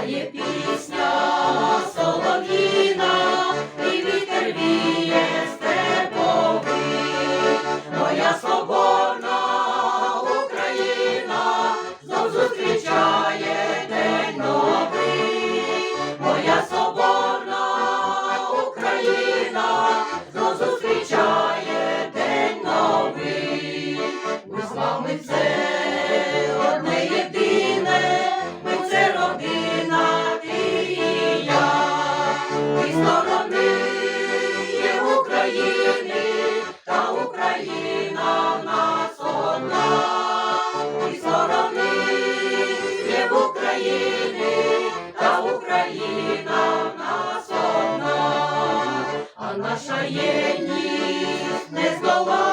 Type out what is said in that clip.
співає. Що є дні не здолає.